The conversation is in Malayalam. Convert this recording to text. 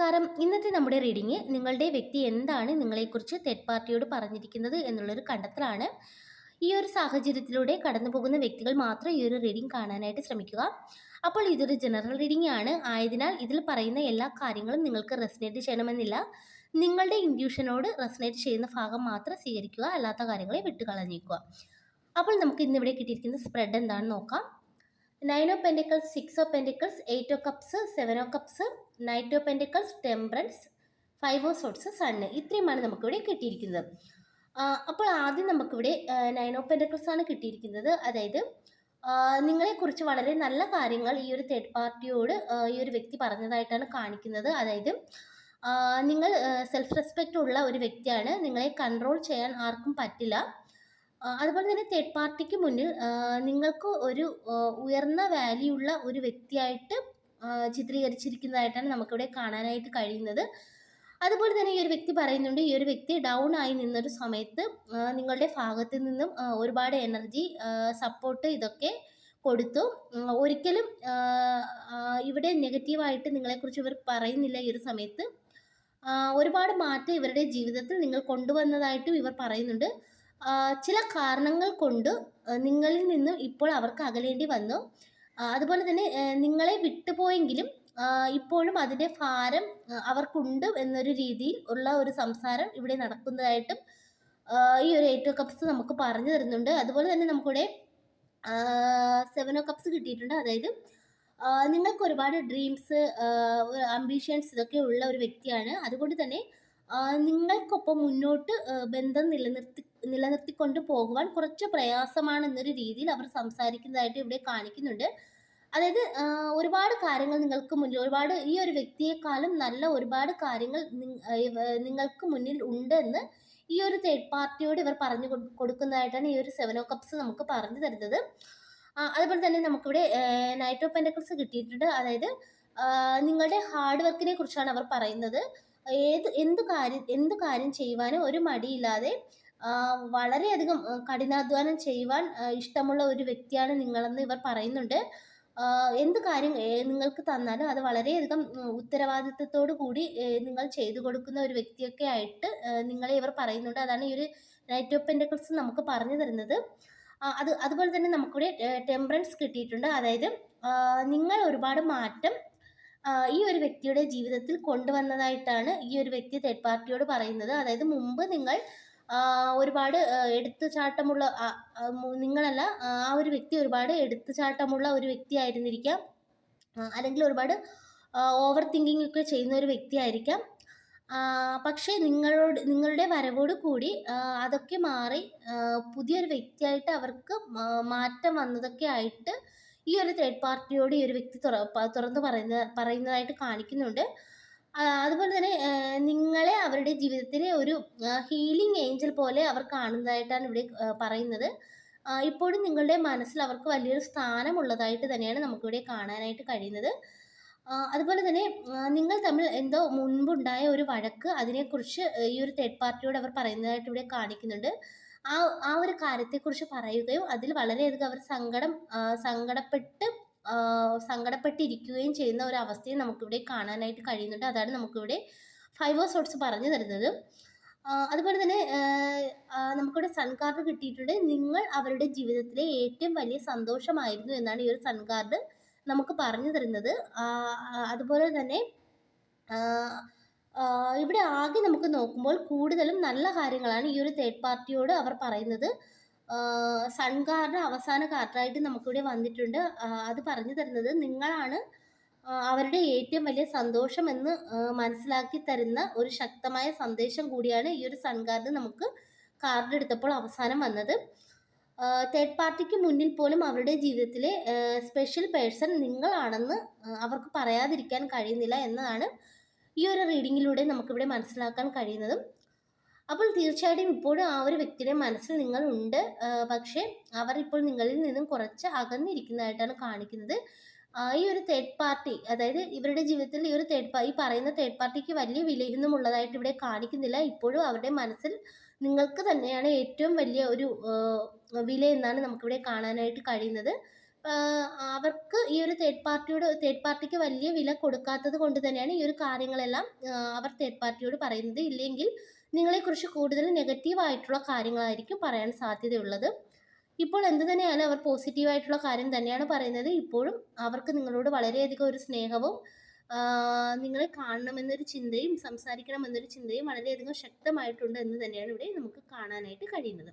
നമസ്കാരം. ഇന്നത്തെ നമ്മുടെ റീഡിങ് നിങ്ങളുടെ വ്യക്തി എന്താണ് നിങ്ങളെക്കുറിച്ച് തേർഡ് പാർട്ടിയോട് പറഞ്ഞിരിക്കുന്നത് എന്നുള്ളൊരു കണ്ടെത്തലാണ്. ഈ ഒരു സാഹചര്യത്തിലൂടെ കടന്നു പോകുന്ന വ്യക്തികൾ മാത്രം ഈ ഒരു റീഡിംഗ് കാണാനായിട്ട് ശ്രമിക്കുക. അപ്പോൾ ഇതൊരു ജനറൽ റീഡിംഗ് ആണ്. ആയതിനാൽ ഇതിൽ പറയുന്ന എല്ലാ കാര്യങ്ങളും നിങ്ങൾക്ക് റെസിനേറ്റ് ചെയ്യണമെന്നില്ല. നിങ്ങളുടെ ഇൻഡ്യൂഷനോട് റെസിനേറ്റ് ചെയ്യുന്ന ഭാഗം മാത്രം സ്വീകരിക്കുക. അല്ലാത്ത കാര്യങ്ങളെ വിട്ടുകളഞ്ഞേക്കുക അപ്പോൾ നമുക്ക് ഇന്നിവിടെ കിട്ടിയിരിക്കുന്ന സ്പ്രെഡ് എന്താണെന്ന് നോക്കാം. Nine of pentacles six of pentacles eight of cups seven of cups knight of pentacles temperance five sun ഇത്രയുമാണ് നമുക്കിവിടെ കിട്ടിയിരിക്കുന്നത്. അപ്പോൾ ആദ്യം നമുക്കിവിടെ നയൻ ഓഫ് ആണ് കിട്ടിയിരിക്കുന്നത്. അതായത് നിങ്ങളെക്കുറിച്ച് വളരെ നല്ല കാര്യങ്ങൾ ഈ ഒരു തേർഡ് പാർട്ടിയോട് ഈ ഒരു വ്യക്തി പറഞ്ഞതായിട്ടാണ് കാണിക്കുന്നത്. അതായത് നിങ്ങൾ സെൽഫ് റെസ്പെക്റ്റ് ഉള്ള ഒരു വ്യക്തിയാണ്. നിങ്ങളെ കൺട്രോൾ ചെയ്യാൻ ആർക്കും പറ്റില്ല. അതുപോലെ തന്നെ തേർഡ് പാർട്ടിക്ക് മുന്നിൽ നിങ്ങൾക്ക് ഒരു ഉയർന്ന വാല്യൂ ഉള്ള ഒരു വ്യക്തിയായിട്ട് ചിത്രീകരിച്ചിരിക്കുന്നതായിട്ടാണ് നമുക്കിവിടെ കാണാനായിട്ട് കഴിയുന്നത്. അതുപോലെ തന്നെ ഈ ഒരു വ്യക്തി പറയുന്നുണ്ട് ഈ ഒരു വ്യക്തി ഡൗൺ ആയി നിന്നൊരു സമയത്ത് നിങ്ങളുടെ ഭാഗത്ത് നിന്നും ഒരുപാട് എനർജി സപ്പോർട്ട് ഇതൊക്കെ കൊടുത്തു. ഒരിക്കലും ഇവിടെ നെഗറ്റീവായിട്ട് നിങ്ങളെക്കുറിച്ച് ഇവർ പറയുന്നില്ല ഈ ഒരു സമയത്ത്. ഒരുപാട് മാറ്റം ഇവരുടെ ജീവിതത്തിൽ നിങ്ങൾ കൊണ്ടുവന്നതായിട്ടും ഇവർ പറയുന്നുണ്ട്. ചില കാരണങ്ങൾ കൊണ്ട് നിങ്ങളിൽ നിന്നും ഇപ്പോൾ അവർക്ക് അകലേണ്ടി വന്നു. അതുപോലെ തന്നെ നിങ്ങളെ വിട്ടുപോയെങ്കിലും ഇപ്പോഴും അതിന്റെ ഭാരം അവർക്കുണ്ട് എന്നൊരു രീതിയിൽ ഉള്ള ഒരു സംസാരം ഇവിടെ നടക്കുന്നതായിട്ടും ഈ ഒരു എയ്റ്റ് കപ്സ് നമുക്ക് പറഞ്ഞു തരുന്നുണ്ട്. അതുപോലെ തന്നെ നമുക്കിവിടെ സെവൻ ഓ കപ്സ് കിട്ടിയിട്ടുണ്ട്. അതായത് നിങ്ങൾക്ക് ഒരുപാട് ഡ്രീംസ് അംബിഷൻസ് ഇതൊക്കെ ഉള്ള ഒരു വ്യക്തിയാണ്. അതുകൊണ്ട് തന്നെ നിങ്ങൾക്കൊപ്പം മുന്നോട്ട് ബന്ധം നിലനിർത്തി നിലനിർത്തിക്കൊണ്ട് പോകുവാൻ കുറച്ച് പ്രയാസമാണെന്നൊരു രീതിയിൽ അവർ സംസാരിക്കുന്നതായിട്ട് ഇവിടെ കാണിക്കുന്നുണ്ട്. അതായത് ഒരുപാട് കാര്യങ്ങൾ നിങ്ങൾക്ക് മുന്നിൽ ഒരുപാട് ഈ ഒരു വ്യക്തിയെക്കാളും നല്ല ഒരുപാട് കാര്യങ്ങൾ നിങ്ങൾക്ക് മുന്നിൽ ഉണ്ടെന്ന് ഈ ഒരു തേർഡ് പാർട്ടിയോട് ഇവർ പറഞ്ഞു കൊടുക്കുന്നതായിട്ടാണ് ഈ ഒരു സെവൻ ഓ കപ്സ് നമുക്ക് പറഞ്ഞു തരുന്നത്. അതുപോലെ തന്നെ നമുക്കിവിടെ നൈറ്റ് ഓഫ് പെൻഡക്കിൾസ് കിട്ടിയിട്ടുണ്ട്. അതായത് നിങ്ങളുടെ ഹാർഡ് വർക്കിനെ കുറിച്ചാണ് അവർ പറയുന്നത്. ഏത് എന്ത് കാര്യം എന്ത് കാര്യം ചെയ്യുവാനും ഒരു മടിയില്ലാതെ വളരെയധികം കഠിനാധ്വാനം ചെയ്യുവാൻ ഇഷ്ടമുള്ള ഒരു വ്യക്തിയാണ് നിങ്ങളെന്ന് ഇവർ പറയുന്നുണ്ട്. എന്ത് കാര്യം നിങ്ങൾക്ക് തന്നാലും അത് വളരെയധികം ഉത്തരവാദിത്വത്തോടു കൂടി നിങ്ങൾ ചെയ്തു കൊടുക്കുന്ന ഒരു വ്യക്തിയൊക്കെ ആയിട്ട് നിങ്ങളെ ഇവർ പറയുന്നുണ്ട്. അതാണ് ഈ ഒരു നൈറ്റ് ഓഫ് പെൻഡക്കിൾസ് നമുക്ക് പറഞ്ഞു തരുന്നത്. അത് അതുപോലെ തന്നെ നമുക്കിവിടെ ടെമ്പറൻസ് കിട്ടിയിട്ടുണ്ട്. അതായത് നിങ്ങൾ ഒരുപാട് മാറ്റം ഈ ഒരു വ്യക്തിയുടെ ജീവിതത്തിൽ കൊണ്ടുവന്നതായിട്ടാണ് ഈ ഒരു വ്യക്തി തേർഡ് പാർട്ടിയോട് പറയുന്നത്. അതായത് മുമ്പ് നിങ്ങൾ ഒരുപാട് എടുത്തുചാട്ടമുള്ള നിങ്ങളല്ല ആ ഒരു വ്യക്തി ഒരുപാട് എടുത്തുചാട്ടമുള്ള ഒരു വ്യക്തി ആയിരുന്നിരിക്കാം. അല്ലെങ്കിൽ ഒരുപാട് ഓവർ തിങ്കിങ് ഒക്കെ ചെയ്യുന്ന ഒരു വ്യക്തിയായിരിക്കാം പക്ഷേ നിങ്ങളോട് നിങ്ങളുടെ വരവോട് കൂടി അതൊക്കെ മാറി പുതിയൊരു വ്യക്തിയായിട്ട് അവർക്ക് മാറ്റം വന്നതൊക്കെ ആയിട്ട് ഈ ഒരു തേർഡ് പാർട്ടിയോട് ഈ ഒരു വ്യക്തി തുറ തുറന്ന് പറയുന്ന പറയുന്നതായിട്ട് കാണിക്കുന്നുണ്ട്. അതുപോലെ തന്നെ നിങ്ങളെ അവരുടെ ജീവിതത്തിലെ ഒരു ഹീലിംഗ് ഏഞ്ചൽ പോലെ അവർ കാണുന്നതായിട്ടാണ് ഇവിടെ പറയുന്നത്. ഇപ്പോഴും നിങ്ങളുടെ മനസ്സിൽ അവർക്ക് വലിയൊരു സ്ഥാനമുള്ളതായിട്ട് തന്നെയാണ് നമുക്കിവിടെ കാണാനായിട്ട് കഴിയുന്നത്. അതുപോലെ തന്നെ നിങ്ങൾ തമ്മിൽ എന്തോ മുൻപുണ്ടായ ഒരു വഴക്ക് അതിനെക്കുറിച്ച് ഈ ഒരു തേർഡ് പാർട്ടിയോട് അവർ പറയുന്നതായിട്ട് ഇവിടെ കാണിക്കുന്നുണ്ട്. ആ ആ ഒരു കാര്യത്തെക്കുറിച്ച് പറയുകയും അതിൽ വളരെയധികം അവർ സങ്കടം സങ്കടപ്പെട്ട് സങ്കടപ്പെട്ടിരിക്കുകയും ചെയ്യുന്ന ഒരു അവസ്ഥയും നമുക്കിവിടെ കാണാനായിട്ട് കഴിയുന്നുണ്ട്. അതാണ് നമുക്കിവിടെ ഫൈവ് ഓഫ് സോട്ട്സ് പറഞ്ഞു തരുന്നത്. അതുപോലെ തന്നെ നമുക്കിവിടെ സൺ കാർഡ് കിട്ടിയിട്ടുണ്ട്. നിങ്ങൾ അവരുടെ ജീവിതത്തിലെ ഏറ്റവും വലിയ സന്തോഷമായിരുന്നു എന്നാണ് ഈ ഒരു സൺ കാർഡ് നമുക്ക് പറഞ്ഞു തരുന്നത്. അതുപോലെ തന്നെ ഇവിടെ ആകെ നമുക്ക് നോക്കുമ്പോൾ കൂടുതലും നല്ല കാര്യങ്ങളാണ് ഈ ഒരു തേർഡ് പാർട്ടിയോട് അവർ പറയുന്നത്. സൺ അവസാന കാർഡായിട്ട് നമുക്കിവിടെ വന്നിട്ടുണ്ട്. അത് പറഞ്ഞു തരുന്നത് നിങ്ങളാണ് അവരുടെ ഏറ്റവും വലിയ സന്തോഷം എന്ന് മനസ്സിലാക്കി തരുന്ന ഒരു ശക്തമായ സന്ദേശം കൂടിയാണ് ഈ ഒരു സൺ കാർഡ് നമുക്ക് കാർഡ് എടുത്തപ്പോൾ അവസാനം വന്നത്. തേർഡ് പാർട്ടിക്ക് മുന്നിൽ പോലും അവരുടെ ജീവിതത്തിലെ സ്പെഷ്യൽ പേഴ്സൺ നിങ്ങളാണെന്ന് അവർക്ക് പറയാതിരിക്കാൻ കഴിയുന്നില്ല എന്നതാണ് ഈ ഒരു റീഡിങ്ങിലൂടെ നമുക്കിവിടെ മനസ്സിലാക്കാൻ കഴിയുന്നതും. അപ്പോൾ തീർച്ചയായിട്ടും ഇപ്പോഴും ആ ഒരു വ്യക്തിയുടെ മനസ്സിൽ നിങ്ങളുണ്ട്. ഉണ്ട് പക്ഷേ അവർ ഇപ്പോൾ നിങ്ങളിൽ നിന്നും കുറച്ച് അകന്നിരിക്കുന്നതായിട്ടാണ് കാണിക്കുന്നത്. ഈ ഒരു തേർഡ് പാർട്ടി അതായത് ഇവരുടെ ജീവിതത്തിൽ ഈ ഒരു തേർഡ് പാർട്ടി ഈ പറയുന്ന തേർഡ് പാർട്ടിക്ക് വലിയ വിലയൊന്നും ഉള്ളതായിട്ട് ഇവിടെ കാണിക്കുന്നില്ല. ഇപ്പോഴും അവരുടെ മനസ്സിൽ നിങ്ങൾക്ക് തന്നെയാണ് ഏറ്റവും വലിയ ഒരു വില എന്നാണ് നമുക്കിവിടെ കാണാനായിട്ട് കഴിയുന്നത്. അവർക്ക് ഈ ഒരു തേർഡ് പാർട്ടിയോട് തേർഡ് പാർട്ടിക്ക് വലിയ വില കൊടുക്കാത്തത് കൊണ്ട് തന്നെയാണ് ഈ ഒരു കാര്യങ്ങളെല്ലാം അവർ തേർഡ് പാർട്ടിയോട് പറയുന്നത്. ഇല്ലെങ്കിൽ നിങ്ങളെക്കുറിച്ച് കൂടുതൽ നെഗറ്റീവായിട്ടുള്ള കാര്യങ്ങളായിരിക്കും പറയാൻ സാധ്യതയുള്ളത്. ഇപ്പോൾ എന്ത് തന്നെയായാലും അവർ പോസിറ്റീവായിട്ടുള്ള കാര്യം തന്നെയാണ് പറയുന്നത്. ഇപ്പോഴും അവർക്ക് നിങ്ങളോട് വളരെയധികം ഒരു സ്നേഹവും നിങ്ങളെ കാണണമെന്നൊരു ചിന്തയും സംസാരിക്കണമെന്നൊരു ചിന്തയും വളരെയധികം ശക്തമായിട്ടുണ്ട് എന്ന് തന്നെയാണ് ഇവിടെ നമുക്ക് കാണാനായിട്ട് കഴിയുന്നത്.